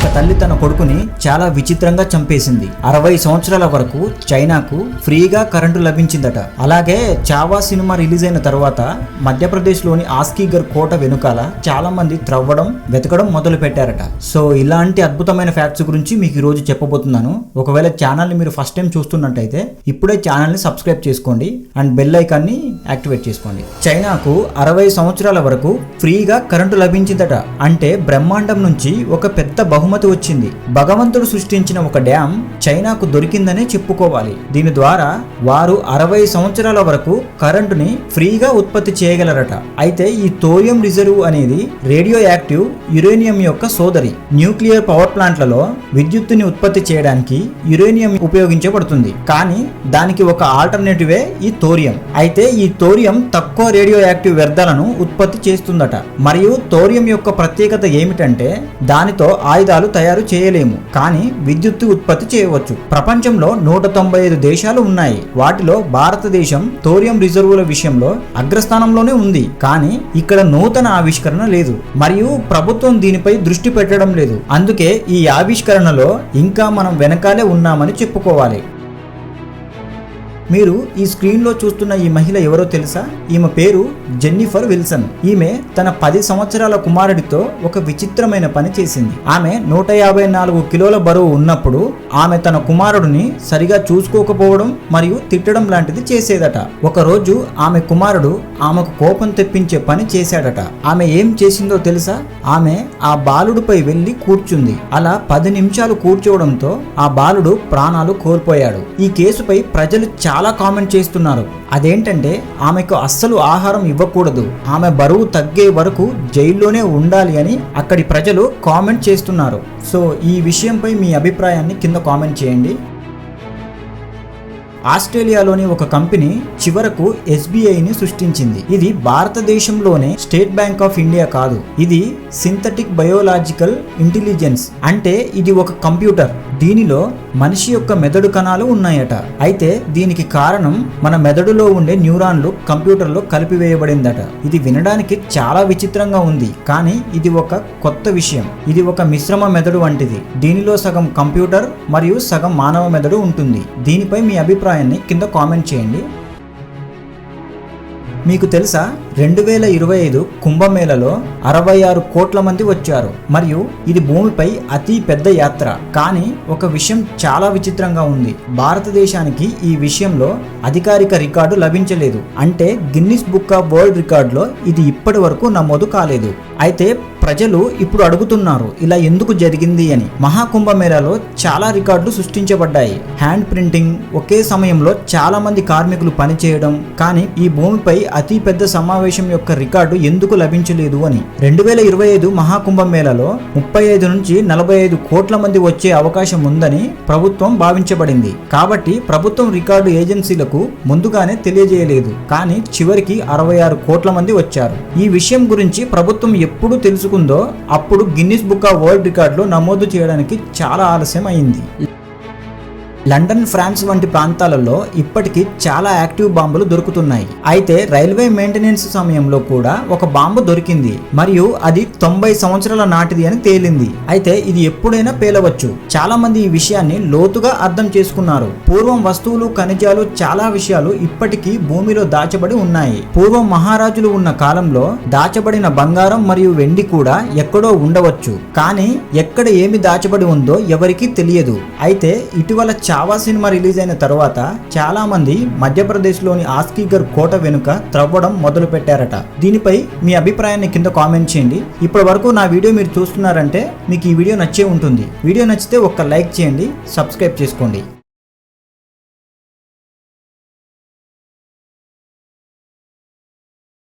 ఒక తల్లి తన కొడుకుని చాలా విచిత్రంగా చంపేసింది. అరవై సంవత్సరాల వరకు చైనాకు ఫ్రీగా కరెంటు లభించిందట. అలాగే చావా సినిమా రిలీజ్ అయిన తర్వాత మధ్యప్రదేశ్లోని ఆస్కీగర్ కోట వెనుకాల చాలా మంది త్రవ్వడం వెతకడం మొదలు పెట్టారట సో ఇలాంటి అద్భుతమైన ఫ్యాక్ట్స్ గురించి మీకు ఈ రోజు చెప్పబోతున్నాను. ఒకవేళ ఛానల్ని మీరు ఫస్ట్ టైం చూస్తున్నట్టయితే ఇప్పుడే ఛానల్ని సబ్స్క్రైబ్ చేసుకోండి అండ్ బెల్ ఐకాన్ని యాక్టివేట్ చేసుకోండి. చైనాకు అరవై సంవత్సరాల వరకు ఫ్రీగా కరెంటు లభించిందట. అంటే బ్రహ్మాండం నుంచి ఒక పెద్ద బహుమతి వచ్చింది. భగవంతుడు సృష్టించిన ఒక డ్యామ్ చైనాకు దొరికిందనే చెప్పుకోవాలి. దీని ద్వారా వారు అరవై సంవత్సరాల వరకు కరెంటుని ఫ్రీగా ఉత్పత్తి చేయగలరట. అయితే ఈ తోరియం రిజర్వ్ అనేది రేడియో యాక్టివ్ యురేనియం యొక్క సోదరి. న్యూక్లియర్ పవర్ ప్లాంట్లలో విద్యుత్తుని ఉత్పత్తి చేయడానికి యురేనియం ఉపయోగించబడుతుంది. కానీ దానికి ఒక ఆల్టర్నేటివే ఈ తోరియం. అయితే ఈ తోరియం తక్కువ రేడియో యాక్టివ్ వ్యర్థాలను ఉత్పత్తి చేస్తుందట. మరియు తోరియం యొక్క ప్రత్యేకత ఏమిటంటే దానితో ఆయుధాలు తయారు చేయలేము కానీ విద్యుత్తు ఉత్పత్తి చేయవచ్చు. ప్రపంచంలో నూట తొంభై ఐదు దేశాలు ఉన్నాయి. వాటిలో భారతదేశం తోరియం రిజర్వుల విషయంలో అగ్రస్థానంలోనే ఉంది. కానీ ఇక్కడ నూతన ఆవిష్కరణ లేదు. మరియు ప్రభుత్వం దీనిపై దృష్టి పెట్టడం లేదు. అందుకే ఈ ఆవిష్కరణలో ఇంకా మనం వెనకాలే ఉన్నామని చెప్పుకోవాలి. మీరు ఈ స్క్రీన్లో చూస్తున్న ఈ మహిళ ఎవరో తెలుసా? ఈమె పేరు జెన్నిఫర్ విల్సన్. ఈమె తన పది సంవత్సరాల కుమారుడితో ఒక విచిత్రమైన పని చేసింది. ఆమె నూట యాభై నాలుగు కిలోల బరువు ఉన్నప్పుడు ఆమె తన కుమారుడిని సరిగా చూసుకోకపోవడం మరియు తిట్టడం లాంటిది చేసేదట. ఒకరోజు ఆమె కుమారుడు ఆమెకు కోపం తెప్పించే పని చేశాడట. ఆమె ఏం చేసిందో తెలుసా? ఆమె ఆ బాలుడిపై వెళ్ళి కూర్చుంది. అలా పది నిమిషాలు కూర్చోవడంతో ఆ బాలుడు ప్రాణాలు కోల్పోయాడు. ఈ కేసుపై ప్రజలు చాలా చాలా కామెంట్ చేస్తున్నారు. అదేంటంటే ఆమెకు అస్సలు ఆహారం ఇవ్వకూడదు. ఆమె బరువు తగ్గే వరకు జైల్లోనే ఉండాలి అని అక్కడి ప్రజలు కామెంట్ చేస్తున్నారు. సో ఈ విషయంపై మీ అభిప్రాయాన్ని కింద కామెంట్ చేయండి. ఆస్ట్రేలియాలోని ఒక కంపెనీ చివరకు ఎస్బీఐని సృష్టించింది. ఇది భారతదేశంలోనే స్టేట్ బ్యాంక్ ఆఫ్ ఇండియా కాదు. ఇది సింథటిక్ బయోలాజికల్ ఇంటెలిజెన్స్ అంటే ఇది ఒక కంప్యూటర్. దీనిలో మనిషి యొక్క మెదడు కణాలు ఉన్నాయట. అయితే దీనికి కారణం మన మెదడులో ఉండే న్యూరాన్లు కంప్యూటర్లో కలిపివేయబడిందట. ఇది వినడానికి చాలా విచిత్రంగా ఉంది. కానీ ఇది ఒక కొత్త విషయం. ఇది ఒక మిశ్రమ మెదడు వంటిది. దీనిలో సగం కంప్యూటర్ మరియు సగం మానవ మెదడు ఉంటుంది. దీనిపై మీ అభిప్రాయం అభిప్రాయాన్ని కింద కామెంట్ చేయండి. మీకు తెలుసా రెండు వేల ఇరవై ఐదు కుంభమేళలో అరవై ఆరు కోట్ల మంది వచ్చారు. మరియు ఇది భూమిపై అతి పెద్ద యాత్ర. కానీ ఒక విషయం చాలా విచిత్రంగా ఉంది. భారతదేశానికి ఈ విషయంలో అధికారిక రికార్డు లభించలేదు. అంటే గిన్నిస్ బుక్ ఆఫ్ వరల్డ్ రికార్డులో ఇది ఇప్పటి వరకు నమోదు కాలేదు. అయితే ప్రజలు ఇప్పుడు అడుగుతున్నారు ఇలా ఎందుకు జరిగింది అని. మహాకుంభమేళాలో చాలా రికార్డులు సృష్టించబడ్డాయి. హ్యాండ్ ప్రింటింగ్ ఒకే సమయంలో చాలా మంది కార్మికులు పనిచేయడం కానీ ఈ భూమిపై అతి పెద్ద సమావేశం యొక్క రికార్డు ఎందుకు లభించలేదు అని. రెండు వేల ఇరవై ఐదు మహాకుంభమేళాలో ముప్పై ఐదు నుంచి నలభై ఐదు కోట్ల మంది వచ్చే అవకాశం ఉందని ప్రభుత్వం భావించబడింది. కాబట్టి ప్రభుత్వం రికార్డు ఏజెన్సీలకు ముందుగానే తెలియజేయలేదు కానీ చివరికి అరవై ఆరు కోట్ల మంది వచ్చారు. ఈ విషయం గురించి ప్రభుత్వం ఎప్పుడు తెలుసుకుందో అప్పుడు గిన్నిస్ బుక్ ఆఫ్ వరల్డ్ రికార్డులో నమోదు చేయడానికి చాలా ఆలస్యం అయింది లండన్ ఫ్రాన్స్ వంటి ప్రాంతాలలో ఇప్పటికీ చాలా యాక్టివ్ బాంబులు దొరుకుతున్నాయి. అయితే రైల్వే మెయింటెనెన్స్ సమయంలో కూడా ఒక బాంబు దొరికింది. మరియు అది తొంభై సంవత్సరాల నాటిది అని తేలింది. అయితే ఇది ఎప్పుడైనా పేలవచ్చు. చాలా మంది ఈ విషయాన్ని లోతుగా అర్థం చేసుకున్నారు. పూర్వం వస్తువులు ఖనిజాలు చాలా విషయాలు ఇప్పటికీ భూమిలో దాచబడి ఉన్నాయి. పూర్వం మహారాజులు ఉన్న కాలంలో దాచబడిన బంగారం మరియు వెండి కూడా ఎక్కడో ఉండవచ్చు. కానీ ఎక్కడ ఏమి దాచబడి ఉందో ఎవరికీ తెలియదు. అయితే ఇటీవల చాలా చావా సినిమా రిలీజ్ అయిన తర్వాత చాలామంది మధ్యప్రదేశ్లోని ఆస్కీగర్ కోట వెనుక త్రవ్వడం మొదలు పెట్టారట దీనిపై మీ అభిప్రాయాన్ని కింద కామెంట్ చేయండి. ఇప్పటి వరకు నా వీడియో మీరు చూస్తున్నారంటే మీకు ఈ వీడియో నచ్చే ఉంటుంది. వీడియో నచ్చితే ఒక్క లైక్ చేయండి సబ్స్క్రైబ్ చేసుకోండి.